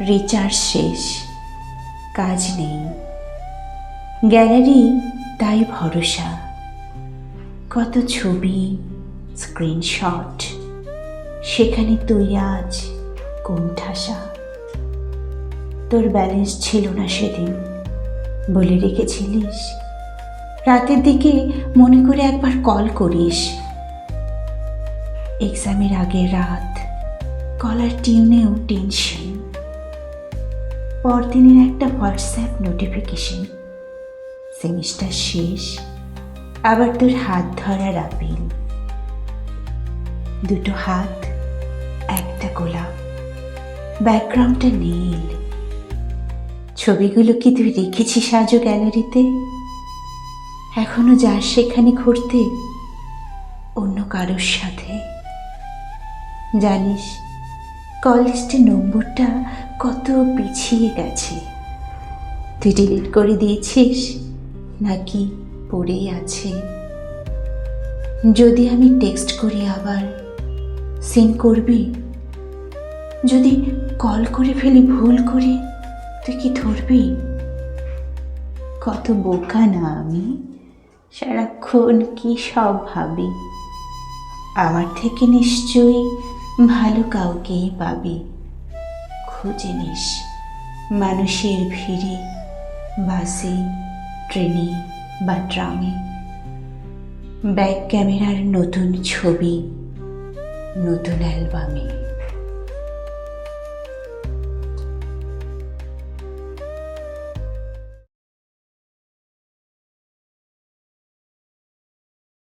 Recharge শেষ। কাজ নেই। গ্যালারি তাই ভরসা। কত ছবি, স্ক্রিনশট, সেখানে তুই আজ কোণঠাসা তোর ব্যালেন্স ছিল না সেদিন, বলে রেখেছিলিস। রাতের দিকে মনে করে একবার কল করিস। এক্সামের আগের রাত কলার টিউনেও টেনশন পরদিনের একটা হোয়াটসঅ্যাপ নোটিফিকেশন। সেমিস্টার শেষ, আবার তোর হাত ধরার আপিল। দুটো হাত, একটা গোলাপ। ব্যাকগ্রাউন্ডটা নীল। ছবিগুলো কি তুই রেখেছিস আজও গ্যালারিতে? এখনও যাস সেখানে ঘুরতে? অন্য কারোর সাথে? জানিস কল লিস্টের নম্বরটা কত পিছিয়ে গেছে। তুই ডিলিট করে দিয়েছিস? নাকি পড়েই আছে? যদি আমি টেক্সট করি আবার সিন করবি? যদি কল করে ফেলি, ভুল করে, তুই কি ধরবি? কত বোকা না আমি? সারাক্ষণ কি সব ভাবি? আমার থেকে নিশ্চয়ই ভালো কাউকেই পাবি। খুঁজে নিস। মানুষের ভিড়ে, বাসে, ট্রেনে বা ট্রামে। ব্যাক ক্যামেরার নতুন ছবি, নতুন অ্যালবামে।